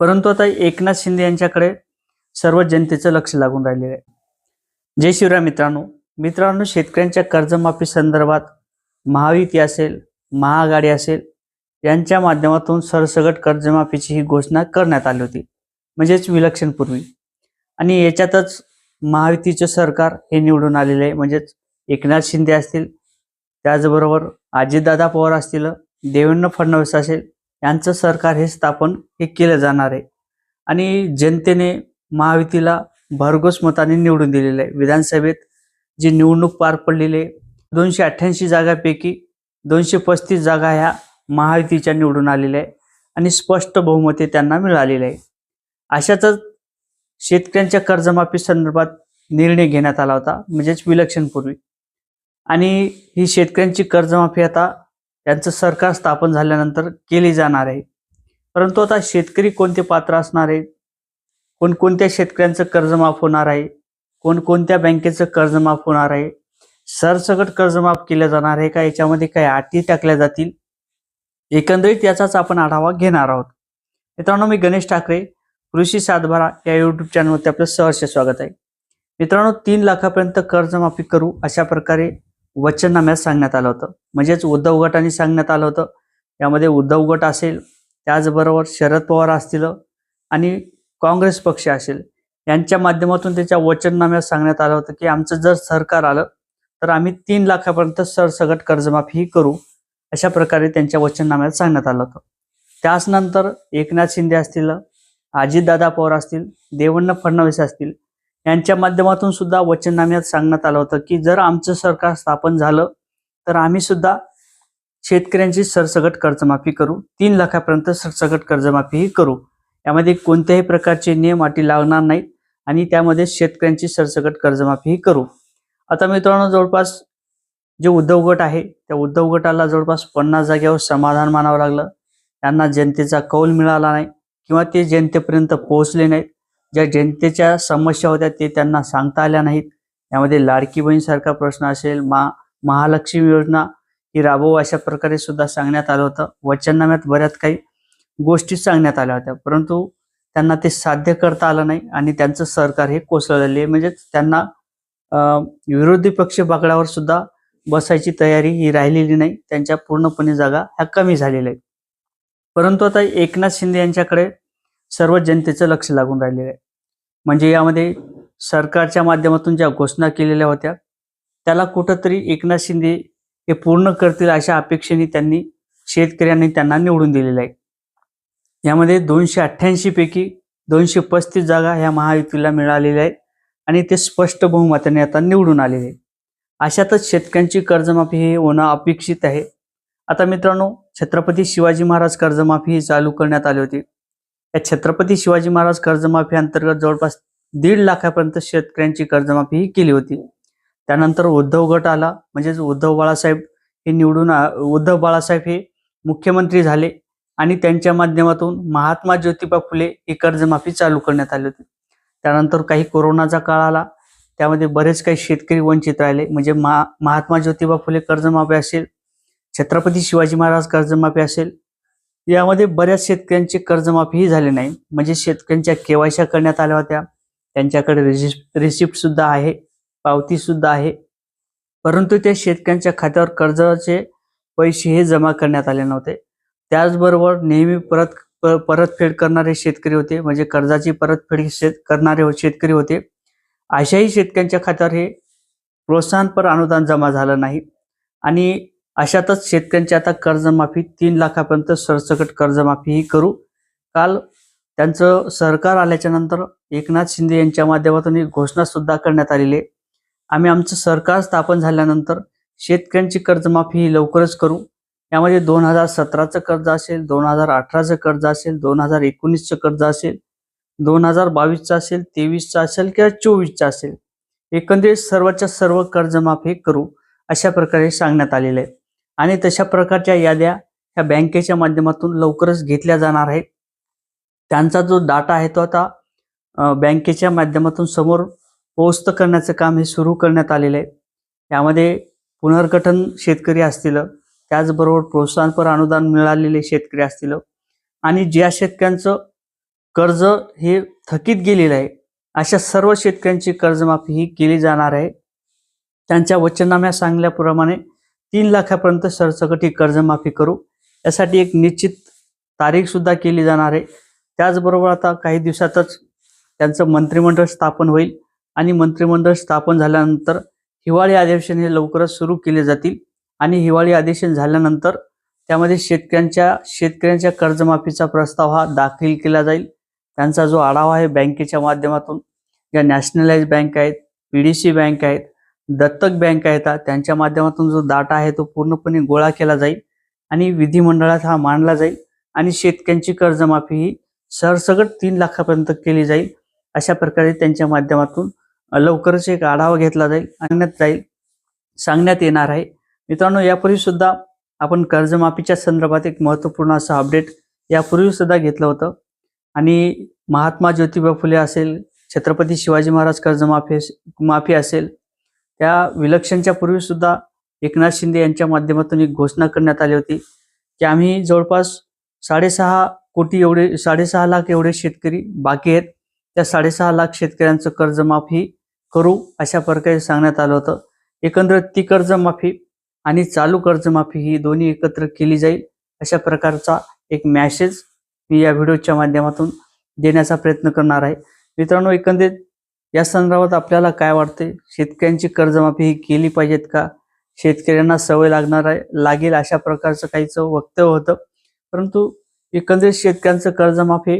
परंतु आता एकनाथ शिंदे यांच्याकडे सर्व जनतेचं लक्ष लागून राहिलेलं आहे. जय शिवराय मित्रांनो. मित्रांनो शेतकऱ्यांच्या कर्जमाफी संदर्भात महायुती असेल महाआघाडी असेल यांच्या माध्यमातून सरसगट कर्जमाफीची ही घोषणा करण्यात आली होती. म्हणजेच विलक्षणपूर्वी आणि याच्यातच महावितीचं सरकार हे निवडून आलेले आहे. म्हणजेच एकनाथ शिंदे असतील त्याचबरोबर अजितदादा पवार असतील देवेंद्र फडणवीस असेल यांचं सरकार हे स्थापन हे केलं जाणार आहे. आणि जनतेने महायुतीला भरघोस मताने निवडून दिलेलं आहे. विधानसभेत जी निवडणूक पार पडलेली आहे दोनशे अठ्ठ्याऐंशी जागापैकी दोनशे पस्तीस जागा ह्या महायुतीच्या निवडून आलेल्या आहे आणि स्पष्ट बहुमते त्यांना मिळालेले आहे अशाच शेतकऱ्यांच्या कर्जमाफी संदर्भात निर्णय घेण्यात आला होता म्हणजेच विलक्षणपूर्वी आणि ही शेतकऱ्यांची कर्जमाफी आता यांचं सरकार स्थापन झाल्यानंतर केली जाणार आहे. परंतु आता शेतकरी कोणते पात्र असणार आहे? कोणकोणत्या शेतकऱ्यांचं कर्ज माफ होणार आहे? कोणकोणत्या बँकेचं कर्ज माफ होणार आहे? सरसकट कर्ज माफ केलं जाणार आहे का? याच्यामध्ये काही अटी टाकल्या जातील? एकंदरीत याचाच आपण आढावा घेणार आहोत. मित्रांनो मी गणेश ठाकरे कृषी सातबारा या युट्यूब चॅनलवरती आपलं सहर्ष स्वागत आहे. मित्रांनो तीन लाखापर्यंत कर्जमाफी करू अशा प्रकारे वचननाम्यात सांगण्यात आलं होतं. म्हणजेच उद्धव गटाने सांगण्यात आलं होतं. यामध्ये उद्धव गट असेल त्याचबरोबर शरद पवार असतील आणि काँग्रेस पक्ष असेल यांच्या माध्यमातून त्याच्या वचननाम्यात सांगण्यात आलं होतं की आमचं जर सरकार आलं तर आम्ही तीन लाखापर्यंत सरसगट कर्जमाफी करू अशा प्रकारे त्यांच्या वचननाम्यात सांगण्यात आलं होतं. त्याचनंतर एकनाथ शिंदे असतील अजितदादा पवार असतील देवेंद्र फडणवीस असतील यांच्या माध्यमातून सुद्धा वचननाम्यात सांगण्यात आलं होतं की जर आमचं सरकार स्थापन झालं तर आम्ही सुद्धा शेतकऱ्यांची सरसगट कर्जमाफी करू. तीन लाखापर्यंत सरसगट कर्जमाफीही करू. यामध्ये कोणत्याही प्रकारचे नियम अटी लागणार नाहीत आणि त्यामध्ये शेतकऱ्यांची सरसगट कर्जमाफीही करू. आता मित्रांनो जवळपास जे उद्धव गट आहे त्या उद्धव गटाला जवळपास पन्नास जागेवर समाधान मानावं लागलं. त्यांना जनतेचा कौल मिळाला नाही किंवा ते जनतेपर्यंत पोहोचले नाहीत. ज्या जनतेच्या समस्या होत्या ते त्यांना सांगता आल्या नाहीत. यामध्ये लाडकी बहीणसारखा प्रश्न असेल मा महालक्ष्मी योजना ही राबवू अशा प्रकारे सुद्धा सांगण्यात आलं होतं. वचननाम्यात बऱ्याच काही गोष्टी सांगण्यात आल्या होत्या परंतु त्यांना ते साध्य करता आलं नाही आणि त्यांचं सरकार हे कोसळलेलं आहे. म्हणजेच त्यांना विरोधी पक्ष बाकड्यावर सुद्धा बसायची तयारी ही राहिलेली नाही. त्यांच्या पूर्णपणे जागा ह्या कमी झालेल्या आहेत. परंतु आता एकनाथ शिंदे यांच्याकडे सर्व जनतेचं लक्ष लागून राहिलेलं आहे. म्हणजे यामध्ये सरकारच्या माध्यमातून ज्या घोषणा केलेल्या होत्या त्याला कुठंतरी एकनाथ शिंदे हे पूर्ण करतील अशा अपेक्षेने त्यांनी शेतकऱ्यांनी त्यांना निवडून दिलेलं आहे. यामध्ये दोनशे अठ्ठ्याऐंशी पैकी दोनशे पस्तीस जागा ह्या महायुतीला मिळालेल्या आहेत आणि ते स्पष्ट बहुमताने आता निवडून आलेले आहे अशातच शेतकऱ्यांची कर्जमाफी हे होणं अपेक्षित आहे. आता मित्रांनो छत्रपती शिवाजी महाराज कर्जमाफी ही चालू करण्यात आली होती. या छत्रपती शिवाजी महाराज कर्जमाफी अंतर्गत जवळपास दीड लाखापर्यंत शेतकऱ्यांची कर्जमाफी ही केली होती. त्यानंतर उद्धव गट आला. म्हणजेच उद्धव बाळासाहेब हे निवडून उद्धव बाळासाहेब हे मुख्यमंत्री झाले आणि त्यांच्या माध्यमातून महात्मा ज्योतिबा फुले ही कर्जमाफी चालू करण्यात आली होती. त्यानंतर काही कोरोनाचा काळ आला. त्यामध्ये बरेच काही शेतकरी वंचित राहिले. म्हणजे महा महात्मा ज्योतिबा फुले कर्जमाफी असेल छत्रपती शिवाजी महाराज कर्जमाफी असेल यामध्ये बऱ्याच शेतकऱ्यांची कर्जमाफीही झाली नाही. म्हणजे शेतकऱ्यांच्या केवायशा करण्यात आल्या होत्या. त्यांच्याकडे रिसिप्ट सुद्धा आहे. पावती सुद्धा आहे. परंतु त्या शेतकऱ्यांच्या खात्यावर कर्जाचे पैसे हे जमा करण्यात आले नव्हते. त्याचबरोबर नेहमी परत प- परतफेड करणारे शेतकरी होते. म्हणजे कर्जाची परतफेड शेत करणारे शेतकरी होते. अशाही शेतकऱ्यांच्या खात्यावर हे प्रोत्साहनपर अनुदान जमा झालं नाही. आणि अशातच शेतकऱ्यांची आता कर्जमाफी तीन लाखापर्यंत सरसकट कर्जमाफी ही करू. काल त्यांचं सरकार आल्याच्यानंतर एकनाथ शिंदे यांच्या माध्यमातून एक घोषणा सुद्धा करण्यात आलेली आहे. आम्ही आमचं सरकार स्थापन झाल्यानंतर शेतकऱ्यांची कर्जमाफी ही लवकरच करू. यामध्ये दोन हजार सतराचं कर्ज असेल दोन हजार अठराचं कर्ज असेल दोन हजार एकोणीसचं कर्ज असेल दोन हजार बावीसचं असेल तेवीसचं असेल किंवा चोवीसचं असेल. एकंदरीत सर्वच्या सर्व कर्जमाफी करू अशा प्रकारे सांगण्यात आलेलं आहे. आणि तशा प्रकारच्या याद्या ह्या बँकेच्या माध्यमातून लवकरच घेतल्या जाणार आहेत. त्यांचा जो डाटा आहे तो आता बँकेच्या माध्यमातून समोर पोस्त करण्याचं काम हे सुरू करण्यात आलेलं आहे. यामध्ये पुनर्गठन शेतकरी असतील त्याचबरोबर प्रोत्साहनपर अनुदान मिळालेले शेतकरी असतील आणि ज्या शेतकऱ्यांचं कर्ज हे थकीत गेलेलं आहे अशा सर्व शेतकऱ्यांची कर्जमाफी ही केली जाणार आहे. त्यांच्या वचननाम्या सांगल्याप्रमाणे तीन लाखापर्यंत सरसकट ही कर्जमाफी करू. यासाठी एक निश्चित तारीख सुद्धा केली जाणार आहे. त्याचबरोबर आता काही दिवसातच त्यांचं मंत्रिमंडळ स्थापन होईल आणि मंत्रिमंडळ स्थापन झाल्यानंतर हिवाळी अधिवेशन हे लवकरच सुरू केले जातील आणि हिवाळी अधिवेशन झाल्यानंतर त्यामध्ये शेतकऱ्यांच्या शेतकऱ्यांच्या कर्जमाफीचा प्रस्ताव हा दाखल केला जाईल. त्यांचा जो आढावा आहे बँकेच्या माध्यमातून ज्या नॅशनलाइज बँक आहेत पी डी सी बँक आहेत दत्तक बँक आहेत त्यांच्या माध्यमातून जो डाटा आहे तो पूर्णपणे गोळा केला जाईल आणि विधिमंडळात हा मांडला जाईल आणि शेतकऱ्यांची कर्जमाफी ही सरसगट तीन लाखापर्यंत केली जाईल. अशा प्रकारे त्यांच्या माध्यमातून लवकरच एक आढावा घेतला जाईल सांगण्यात जाईल सांगण्यात येणार आहे. मित्रांनो यापूर्वी सुद्धा आपण कर्जमाफीच्या संदर्भात एक महत्त्वपूर्ण असं अपडेट यापूर्वी सुद्धा घेतलं होतं. आणि महात्मा ज्योतिबा फुले असेल छत्रपती शिवाजी महाराज कर्जमाफी माफी असेल त्या विलक्षणच्या पूर्वी सुद्धा एकनाथ शिंदे यांच्या माध्यमातून एक घोषणा करण्यात आली होती की आम्ही जवळपास साडेसहा कोटी एवढे साडेसहा लाख एवढे शेतकरी बाकी आहेत. त्या साडेसहा लाख शेतकऱ्यांचं कर्जमाफी करू अशा प्रकारे सांगण्यात आलं होतं. एकंदरीत ती कर्जमाफी आणि चालू कर्जमाफी ही दोन्ही एकत्र केली जाईल अशा प्रकारचा एक मॅसेज मी या व्हिडिओच्या माध्यमातून देण्याचा प्रयत्न करणार आहे. मित्रांनो एकंदरीत या संदर्भात आपल्याला काय वाटते शेतकऱ्यांची कर्जमाफी ही केली पाहिजेत का? शेतकऱ्यांना सवय लागणार आहे लागेल अशा प्रकारचं काहीचं वक्तव्य होतं. परंतु एकंदरीत शेतकऱ्यांचं कर्जमाफी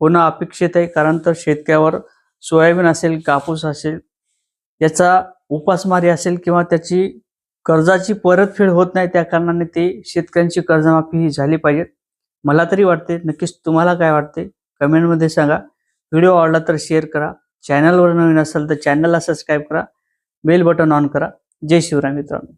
होणं अपेक्षित आहे कारण तर शेतकऱ्यावर सोयाबीन असेल कापूस असेल याचा उपासमारी असेल किंवा त्याची कर्जाची परतफेड होत नाही त्या कारणाने ते शेतकऱ्यांची कर्जमाफी ही झाली पाहिजे मला तरी वाटते नक्कीच तुम्हाला काय वाटते कमेंटमध्ये सांगा. व्हिडिओ आवडला तर शेअर करा. चॅनलवर नवीन असेल तर चॅनलला सबस्क्राईब करा. बेल बटन ऑन करा. जय शिवराय मित्रांनो.